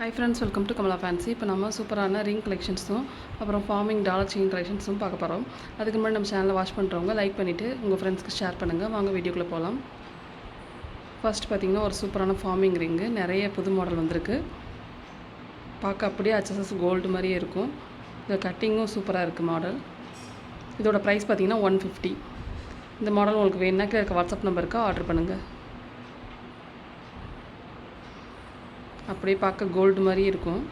Hi friends welcome to Kamala fancy இப்போ நம்ம சூப்பரான ரிங் கலெக்ஷன்ஸும் அப்புறம் ஃபார்மிங் டாலர் செயின் கலெக்ஷன்ஸும் பார்க்க போகிறோம் அதுக்கு முன்னாடி நம்ம சேனலை வாட்ச் பண்ணுறவங்க லைக் பண்ணிவிட்டு உங்கள் ஃப்ரெண்ட்ஸ்க்கு ஷேர் பண்ணுங்கள் வாங்க வீடியோக்குள்ளே போகலாம் ஃபர்ஸ்ட் பார்த்தீங்கன்னா ஒரு சூப்பரான ஃபார்மிங் ரிங்கு நிறைய புது மாடல் வந்திருக்கு. பார்க்க அப்படியே அச்சசஸ் கோல்டு மாதிரியே இருக்கும். இந்த கட்டிங்கும் சூப்பராக இருக்குது மாடல் இதோட ப்ரைஸ் பார்த்தீங்கன்னா ஒன் ஃபிஃப்டி இந்த மாடல் உங்களுக்கு வேணுன்னா வாட்ஸ்அப் நம்பருக்கு ஆர்டர் பண்ணுங்கள் அப்படியே பார்க்க கோல்டு மாதிரி இருக்கும்.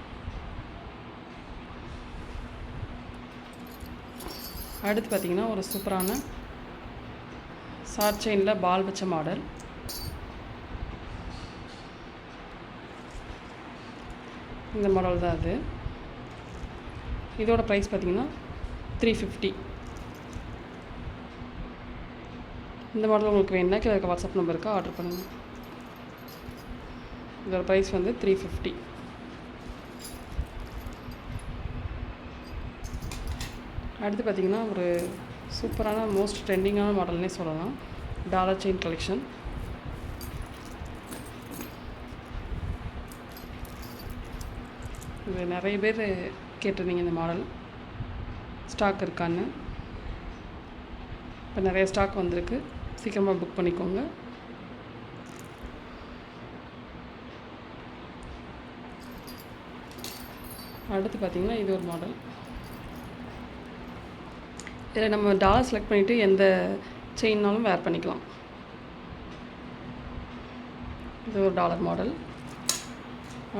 அடுத்து பார்த்தீங்கன்னா ஒரு சூப்பரான சார்ட் செயினில் பால் வச்ச மாடல். இந்த மாடல் தான் அது. இதோட ப்ரைஸ் பார்த்திங்கன்னா த்ரீ ஃபிஃப்டி இந்த மாடல் உங்களுக்கு வேணுன்னா கீழே இருக்க வாட்ஸ்அப் நம்பருக்கு ஆர்டர் பண்ணுங்கள் இதோட ப்ரைஸ் வந்து த்ரீ ஃபிஃப்டி அடுத்து பார்த்திங்கன்னா ஒரு சூப்பரான மோஸ்ட் ட்ரெண்டிங்கான மாடல்னே சொல்லலாம். டாலர் செயின் கலெக்ஷன் இது நிறைய பேர் கேட்டிருந்தீங்க இந்த மாடல் ஸ்டாக் இருக்கான்னு. இப்போ நிறைய ஸ்டாக் வந்திருக்கு. சீக்கிரமாக புக் பண்ணிக்கோங்க. அடுத்து பார்த்திங்கன்னா இது ஒரு மாடல் இதில் நம்ம டாலர் செலக்ட் பண்ணிவிட்டு எந்த செயின்னாலும் வேர் பண்ணிக்கலாம். இது ஒரு டாலர் மாடல்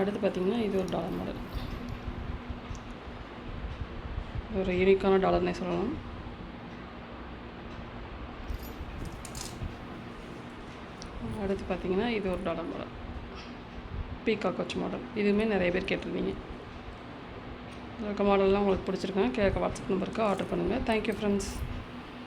அடுத்து பார்த்திங்கன்னா இது ஒரு டாலர் மாடல் இது ஒரு யூனிக்கான டாலர்னே சொல்லலாம். அடுத்து பார்த்திங்கன்னா இது ஒரு டாலர் மாடல் பீகாக் வச்ச மாடல் இதுவுமே நிறைய பேர் கேட்டிருந்தீங்க. இருக்க மாடல்லாம் உங்களுக்கு பிடிச்சிருக்கேன் கேட்க வாட்ஸ்அப் நம்பருக்கு ஆர்டர் பண்ணுங்கள் தேங்க்யூ ஃப்ரெண்ட்ஸ்